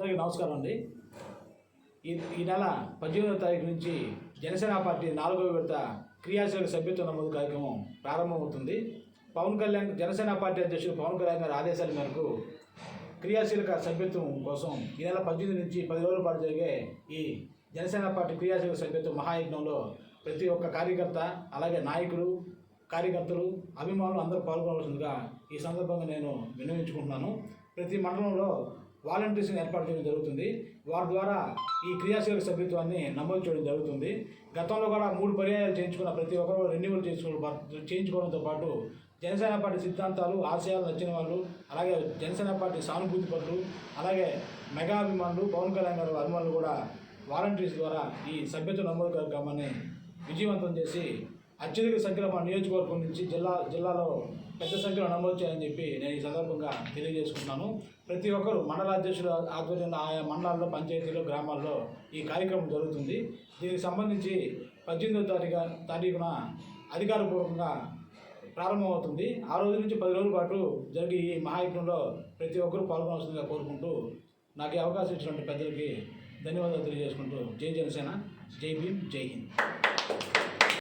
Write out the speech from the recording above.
అందరికీ నమస్కారం అండి. ఈ ఈ నెల పద్దెనిమిదవ తారీఖు నుంచి జనసేన పార్టీ నాలుగవ విడత క్రియాశీలక సభ్యత్వ నమోదు కార్యక్రమం ప్రారంభమవుతుంది. పవన్ కళ్యాణ్ జనసేన పార్టీ అధ్యక్షుడు పవన్ కళ్యాణ్ గారి ఆదేశాల మేరకు క్రియాశీలక సభ్యత్వం కోసం ఈ నెల పద్దెనిమిది నుంచి పది రోజుల పాటు జరిగే ఈ జనసేన పార్టీ క్రియాశీలక సభ్యత్వ మహాయజ్ఞంలో ప్రతి ఒక్క కార్యకర్త అలాగే నాయకులు కార్యకర్తలు అభిమానులు అందరూ పాల్గొనవలసిందిగా ఈ సందర్భంగా నేను విన్నవించుకుంటున్నాను. ప్రతి మండలంలో వాలంటీర్స్ని ఏర్పాటు చేయడం జరుగుతుంది. వారి ద్వారా ఈ క్రియాశీలక సభ్యత్వాన్ని నమోదు చేయడం జరుగుతుంది. గతంలో కూడా మూడు పర్యాయాలు చేయించుకున్న ప్రతి ఒక్కరు రెన్యువల్ చేసుకోవడం చేయించుకోవడంతో పాటు జనసేన పార్టీ సిద్ధాంతాలు ఆశయాలు నచ్చిన వాళ్ళు అలాగే జనసేన పార్టీ సానుభూతి పరులు అలాగే మెగా అభిమానులు పవన్ కళ్యాణ్ గారు అభిమానులు కూడా వాలంటీర్స్ ద్వారా ఈ సభ్యత్వ నమోదు కార్యక్రమాన్ని విజయవంతం చేసి అత్యధిక సంఖ్యలో మా నియోజకవర్గం నుంచి జిల్లా జిల్లాలో పెద్ద సంఖ్యలో నమోదు చేయాలని చెప్పి నేను ఈ సందర్భంగా తెలియజేసుకున్నాను ప్రతి ఒక్కరు మండల అధ్యక్షుల ఆధ్వర్యంలో ఆయా మండలాల్లో పంచాయతీలు గ్రామాల్లో ఈ కార్యక్రమం జరుగుతుంది. దీనికి సంబంధించి పద్దెనిమిదో తారీఖు తారీఖున అధికారపూర్వకంగా ప్రారంభమవుతుంది. ఆ రోజు నుంచి పది రోజుల పాటు జరిగే ఈ మహాయజ్ఞంలో ప్రతి ఒక్కరూ పాల్గొనవలసిందిగా కోరుకుంటూ నాకు ఈ అవకాశం ఇచ్చినటువంటి పెద్దలకి ధన్యవాదాలు తెలియజేసుకుంటూ జై జనసేన జై భీమ్ జై హింద్.